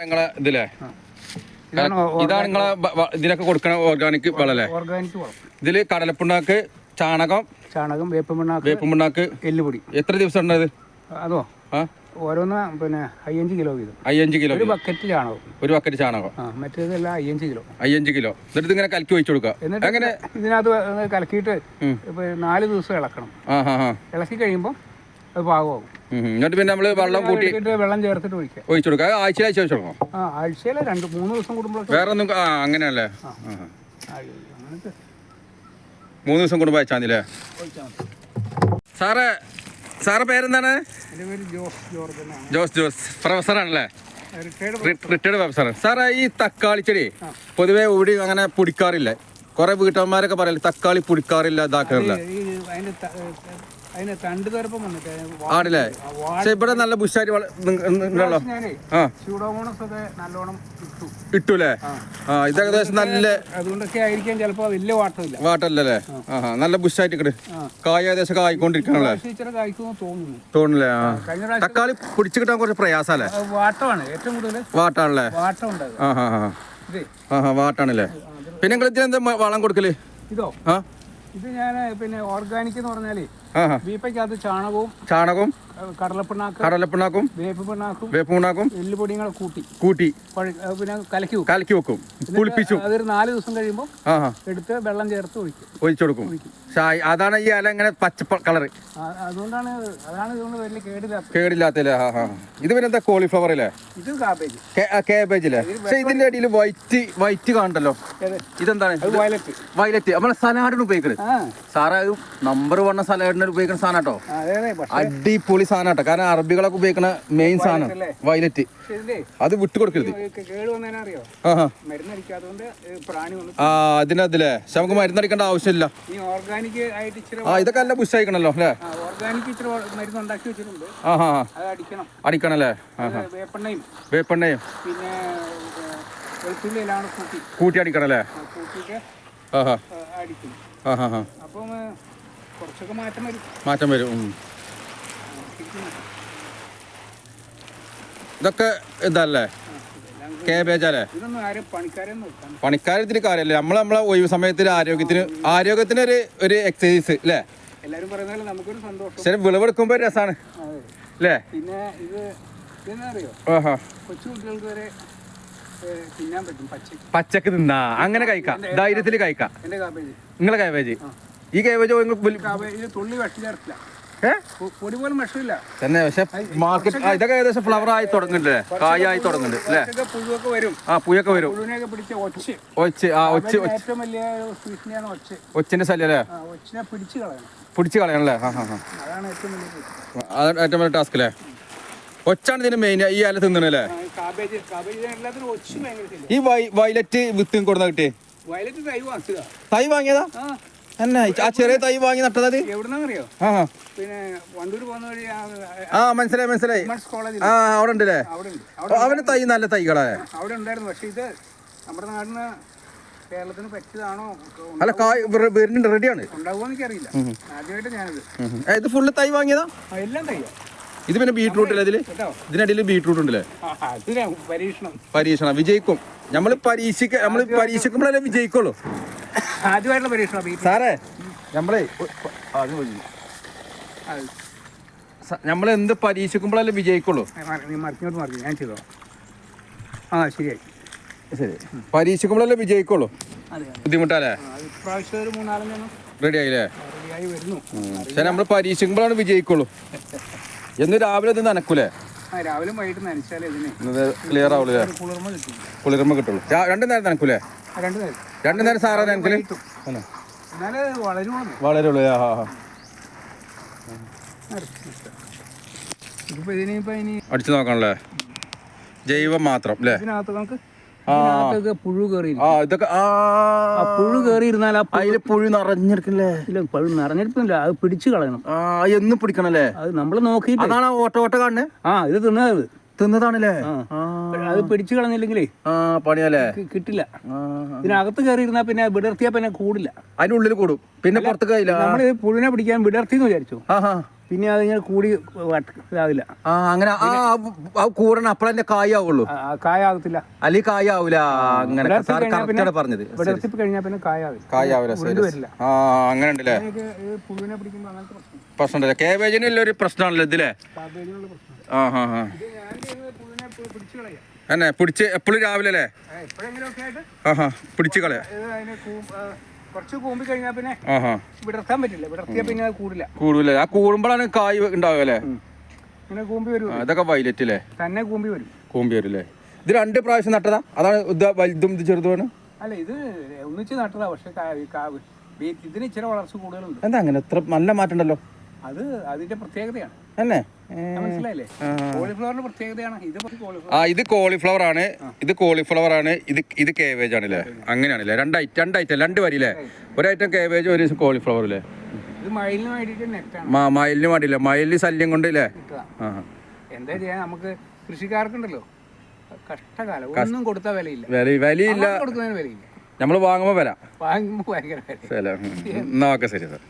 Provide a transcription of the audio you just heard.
നിങ്ങളെ ഇതാണ് നിങ്ങളെ ഇതിനൊക്കെ കൊടുക്കണ ഓർഗാനിക് വളല്ലേ? ഓർഗാനിക് വളം. ഇതിൽ കടലപ്പിണ്ണാക്ക് ചാണകം ചാണകം വേപ്പമണ്ണാക്ക് വേപ്പുമിണ്ണാക്ക് എല്ലുപൊടി. എത്ര ദിവസം ഉണ്ടത് അതോ? ആ? ഓരോന്ന് പിന്നെ അയ്യഞ്ച് കിലോ വീതം. അയ്യഞ്ച് കിലോ ഒരു ബക്കറ്റ് ചാണകം. ഒരു ബക്കറ്റ് ചാണകം. ആ മറ്റേതെല്ലാം അയ്യഞ്ച് കിലോ. അയ്യഞ്ച് കിലോ. എന്നിട്ട് ഇങ്ങനെ കലക്കി ഒഴിച്ചു കൊടുക്കുക. എന്നിട്ട് അങ്ങനെ ഇതിനകത്ത് കലക്കിയിട്ട് നാല് ദിവസം ഇളക്കണം. ഇളക്കി കഴിയുമ്പോൾ അത് പാകമാകും. എന്നിട്ട് പിന്നെ നമ്മൾ വെള്ളം കൂട്ടി വെള്ളം ചേർത്തിട്ട് ഒഴിക്കുക. ഒഴിച്ചു കൊടുക്കുക. ആഴ്ചയിൽ ആഴ്ച കൊടുക്കണം ആ ആഴ്ചയിലെ രണ്ട് മൂന്ന് ദിവസം കൂടുമ്പോൾ വേറെ ഒന്നും ആ അങ്ങനെയല്ലേ? മൂന്ന് ദിവസം കൂടുമ്പോൾ അയച്ചാൽ മതില്ലേ മതി. സാറേ സാറേ പേരെന്താണ്? ജോസ് ജോസ് പ്രൊഫസറാണല്ലേ? റിട്ടയർഡ് റിട്ടയർഡ് പ്രൊഫസർ സാറേ ഈ തക്കാളി ചെടി പൊതുവെ ഇവിടെ അങ്ങനെ പിടിക്കാറില്ല. കുറെ വീട്ടമ്മമാരൊക്കെ പറയല്ലേ തക്കാളി പിടിക്കാറില്ല ഇതാക്കാറില്ല. ആണല്ലേ? പക്ഷെ ഇവിടെ നല്ല ബുഷായിട്ട് ഉണ്ടല്ലോ ആ. ഇട്ടൂലേ ആ. ഇത് ഏകദേശം നല്ല അതുകൊണ്ടൊക്കെ ആയിരിക്കാം ചിലപ്പോ വലിയ വാട്ടമില്ല. വാട്ടല്ലേ ആ. നല്ല ബുഷായിട്ട് ഇങ്ങട് ആ. കായ ഏകദേശം കായിക്കൊണ്ടിരിക്കണല്ലേ പക്ഷേ ഇച്ചിരി തോന്നുന്നു. തോന്നില്ലേ ആ. കഴിഞ്ഞ പ്രാവശ്യം തക്കാളി പിടിച്ചു കിട്ടാൻ കുറച്ച് പ്രയാസല്ലേ വാട്ടമാണ്. ഏറ്റവും കൂടുതൽ വാട്ടാണല്ലേ? ആ ഹാ ഹാ ആ. ഹാ വാട്ടാണല്ലേ? പിന്നെ നിങ്ങൾ ഇതിനെന്താ വളം കൊടുക്കൽ? ഇതോ? ആ? ഇത് ഞാൻ പിന്നെ ഓർഗാനിക് എന്ന് പറഞ്ഞാലേ ബീപ്പയ്ക്കകത്ത് ചാണകവും ചാണകവും കടലപ്പിണ്ണാക്ക് കടലപ്പിണ്ണാക്കും വേപ്പ് പിണ്ണാക്കും എല്ലുപൊടിയും കൂടെ കൂട്ടി. കൂട്ടി പിന്നെ കലക്കി വെക്കും. കലക്കി വെക്കും. പുളിപ്പിച്ചു. അതൊരു നാല് ദിവസം കഴിയുമ്പോൾ ആ എടുത്ത് വെള്ളം ചേർത്ത് ഒഴിക്കും. ഒഴിച്ചു കൊടുക്കും. അതാണ് ഈ ഇല ഇങ്ങനെ പച്ച കളർ ആ- അതുകൊണ്ടാണ് അതാണ് ഇതുകൊണ്ട് വലിയ കേടില്ലാത്ത കേടില്ലാത്തല്ലേ ആ ഹാ ഇത് പിന്നെ എന്താ കോളിഫ്ലവർ അല്ലേ ഇത് കാബേജ് കാബേജ് അല്ലേ പക്ഷെ ഇതിന്റെ അടിയിൽ വൈറ്റ് വൈറ്റ് കാണണ്ടല്ലോ? ഇതെന്താണ്? വയലറ്റ് വയലറ്റ് നമ്മളെ സലാഡിന് ഉപയോഗിക്കുന്നത് ആ. സാറേ നമ്പർ വണ്ണ സലാഡിന് ഉപയോഗിക്കുന്ന സാധനം കേട്ടോ. അടിപൊളി സാധനം കേട്ടോ കാരണം അറബികളൊക്കെ ഉപയോഗിക്കുന്ന മെയിൻ സാധനം? വയലറ്റ് അത് വിട്ടു കൊടുക്കരുത് ആ അതിനതില്ലേ പക്ഷെ നമുക്ക് മരുന്നടിക്കേണ്ട ആവശ്യമില്ല. ആ ഇതൊക്കെ നല്ല ബുഷായിക്കണല്ലോ അല്ലേ? അടിക്കണല്ലേ? വേപ്പെണ്ണയും. കൂട്ടി. അടിക്കണല്ലേ? മാറ്റം വരും മാറ്റം വരും ഉം. ശരിക്കും ഇതൊക്കെ ഇതല്ലേ? കേബേജല്ലേ പണിക്കാരത്തിന് കാര്യമല്ല. നമ്മൾ നമ്മളെ ഒഴിവ് സമയത്തിന് ആരോഗ്യത്തിന് ആരോഗ്യത്തിന് ഒരു ഒരു എക്സസൈസ് അല്ലേ ശരി വിളവെടുക്കുമ്പോൾ രസമാണ് അല്ലേ പിന്നെ ഇത് പച്ചക്ക് തിന്നാ. അങ്ങനെ കഴിക്കാം. ധൈര്യത്തിൽ കഴിക്കാം. നിങ്ങളെ കാബേജ്? ഈ കേബേജ് തുള്ളി വെട്ടി ചേർത്തില്ല ഏ പൊ- പൊടി പോലും വിഷമില്ല തന്നെ പക്ഷെ മാർക്കറ്റ് ഇതൊക്കെ ഏകദേശം ഫ്ലവർ ആയി തുടങ്ങുന്നുണ്ട് കായായി തുടങ്ങുന്നുണ്ട് അല്ലേ? പുഴുവൊക്കെ വരും. ആ പുഴയൊക്കെ വരും. ഒച്ച്. ആ ഒച്ച് ഏറ്റവും വലിയ ഒച്ചിന്റെ ശല്യം അല്ലേ? പിടിച്ചു കളയണം. പിടിച്ച് കളയണല്ലേ ആ ആ അതാണ് ഏറ്റവും വലിയ ടാസ്ക് അല്ലേ? ഒച്ചാണ് ഇതിന് മെയിൻ ഈ അല തിന്നണല്ലേ ഈ വയലറ്റ് വിത്ത് കൊടുന്ന കിട്ടി വയലറ്റ് തൈ വാങ്ങിച്ചതാ. തൈ വാങ്ങിയതാ? ആ ചെറിയ തൈ വാങ്ങി നട്ടത് എവിടുന്നറിയോ ആ. പിന്നെ വണ്ടൂർ പോകുന്ന വഴി ആ മനസ്സിലായി മനസ്സിലായി. ആ അവിടെ ഉണ്ടല്ലേ അവന് തൈ നല്ല തൈകളെ. അവിടെ ഉണ്ടായിരുന്നു. പക്ഷെ ഇത് നമ്മുടെ നാടിന് കേരളത്തിന് പറ്റിയതാണോ അല്ല കായ് വരുന്നുണ്ട് റെഡിയാണ്. ഉണ്ടാവുമോ എനിക്കറിയില്ല. ആദ്യമായിട്ട് ഞാനിത്. ഇത് ഫുള്ള് തൈ വാങ്ങിയതാ? എല്ലാം തയ്യോ ഇത് പിന്നെ ബീട്രൂട്ട് അല്ലേ ഇതിൽ? ഇതിനടിയിൽ ബീട്രൂട്ട് ഉണ്ടല്ലേ? പരീക്ഷണം. വിജയിക്കും. നമ്മൾ പരീക്ഷിക്ക നമ്മൾ പരീക്ഷിക്കുമ്പോഴല്ലേ വിജയിക്കുള്ളൂ. ആദ്യമായിട്ടുള്ള പരീക്ഷണം സാറേ നമ്മളെ. നമ്മൾ എന്ത് പരീക്ഷിക്കുമ്പോഴല്ലേ വിജയിക്കുള്ളൂ? ഞാൻ ചെയ്തോ ആ ശരിയായി. ശരി. പരീക്ഷിക്കുമ്പോഴല്ലേ വിജയിക്കുള്ളൂ? ബുദ്ധിമുട്ടല്ലേ? റെഡി ആയില്ലേ പക്ഷെ നമ്മൾ പരീക്ഷിക്കുമ്പോഴാണ് വിജയിക്കുള്ളൂ. എന്ന് രാവിലെ ഇത് നനക്കൂലേ? രാവിലെ വൈകിട്ട് നനച്ചാലേ ഇതിന്. ക്ലിയർ ആവുള്ളൂ ഒരു കുളിർമ കിട്ടും കുളിർമ കിട്ടുള്ളൂ. രണ്ടും നേരം നനക്കൂലേ? രണ്ട് നേരം. സാറേ ആണോ? വളരുള്ളൂ ആ. ഇതിനിപ്പോ ഇനി അടിച്ചു നോക്കണല്ലേ? ജൈവം മാത്രം അല്ലേ? പുഴു കയറി ആ ഇതൊക്കെ ആ. പുഴു കയറി ഇരുന്നാൽ അതിൽ പുഴു നിറഞ്ഞെടുക്കല്ലേ ഇല്ല പുഴു നിറഞ്ഞിരിപ്പില്ല. അത് പിടിച്ചു കളയണം. ആ എന്ന് പിടിക്കണല്ലേ? അത് നമ്മൾ നോക്കിയിട്ട്. അതാണ് ഓട്ടോ ഓട്ട ഓട്ട കാണുന്നത്? ആ ഇത് തിന്നത്. തിന്നതാണല്ലേ? അത് പിടിച്ചു കളഞ്ഞില്ലെങ്കിലേ പണിയല്ലേ? കിട്ടില്ല. ഇതിനകത്ത് കയറി പിന്നെ വിടർത്തിയാ പിന്നെ കൂടില്ല. അതിനുള്ളിൽ കൂടും. പിന്നെ പുറത്ത് കഴിയില്ല നമ്മൾ പുഴുവിനെ പിടിക്കാൻ വിടർത്തി എന്ന് വിചാരിച്ചു പിന്നെ അതിങ്ങനെ കൂടി ഇതാവില്ല. അങ്ങനെ ആ അപ്പഴെ കായാവുള്ളൂ അപ്പോഴല്ലേ കായ ആവുള്ളൂ ആ, ആ, കായ ആകത്തില്ല അല്ലെങ്കിൽ കായ ആവൂല അങ്ങനെ കറക്റ്റാണ് പറഞ്ഞത്. വിടർത്തി കഴിഞ്ഞാൽ പിന്നെ കായ ആവില്ല കായ ആവില്ല ഉരുണ്ട് ആ അങ്ങനെ ഉണ്ടല്ലേ പുഴുവിനെ പിടിക്കുമ്പോൾ അങ്ങനത്തെ പ്രശ്നം പ്രശ്നമുണ്ടല്ലേ കേബേജിനുള്ള ഒരു പ്രശ്നമാണല്ലോ ഇതിലെ. ആ ഹാ ഹാ. പി- പിടിച്ച് എപ്പോഴും രാവിലെ അല്ലേ? ആ ഹാ പിടിച്ച് കളയാ. കുറച്ച് കൂമ്പി കഴിഞ്ഞാൽ പിന്നെ ആഹാ വിടർത്താൻ പറ്റില്ല. വിടർത്തിയാൽ പിന്നെ അത് കൂടില്ല. ആ കൂടുമ്പോഴാണ് കായ് ഉണ്ടാവുക കൂമ്പി വരും. അതൊക്കെ വൈലറ്റ് അല്ലേ തന്നെ കൂമ്പി വരും. കൂമ്പി വരും അല്ലേ ഇത് രണ്ട് പ്രാവശ്യം നട്ടതാ? അതാണ് ഇത് വലുതും ഇത് ചെറുതുമാണ്? അല്ല ഇത് ഒന്നിച്ച് നട്ടതാ. പക്ഷെ ഇതിന് ഇച്ചിരി വളർച്ച കൂടുതലുണ്ട്. എന്താ അങ്ങനെ? എത്ര നല്ല മാറ്റം ഉണ്ടല്ലോ. അത് അതിന്റെ പ്രത്യേകതയാണ്. അല്ലേ മനസ്സിലായില്ലേ? കോളിഫ്ലവറിന്റെ പ്രത്യേകതയാണ്. ഇത് കോളിഫ്ലവർ. ആ ഇത് കോളിഫ്ലവർ ആണ്. ഇത് കോളിഫ്ലവർ ആണ്. ഇത് ഇത് കേവേജ് ആണല്ലേ അങ്ങനെയാണല്ലേ? രണ്ട് ഐറ്റം രണ്ട് ഐറ്റം രണ്ട് വരില്ലേ ഒരു ഐറ്റം കേവേജ് ഒരു കോളിഫ്ലവർ അല്ലേ മയിലിന് വേണ്ടിയില്ല. മയിലിന് ശല്യം കൊണ്ട് അല്ലേ എന്താ ചെയ്യാ? നമുക്ക് കൃഷിക്കാർക്കുണ്ടല്ലോ. കഷ്ടകാലം. ഒന്നും കൊടുത്താൽ വിലയില്ല. വില വിലയില്ല. കൊടുക്കുന്നതിന് വിലയില്ല. നമ്മൾ വാങ്ങുമ്പോൾ വില. വാങ്ങുമ്പോൾ ഭയങ്കര വില. എന്നാ ഓക്കെ ശരി സാർ.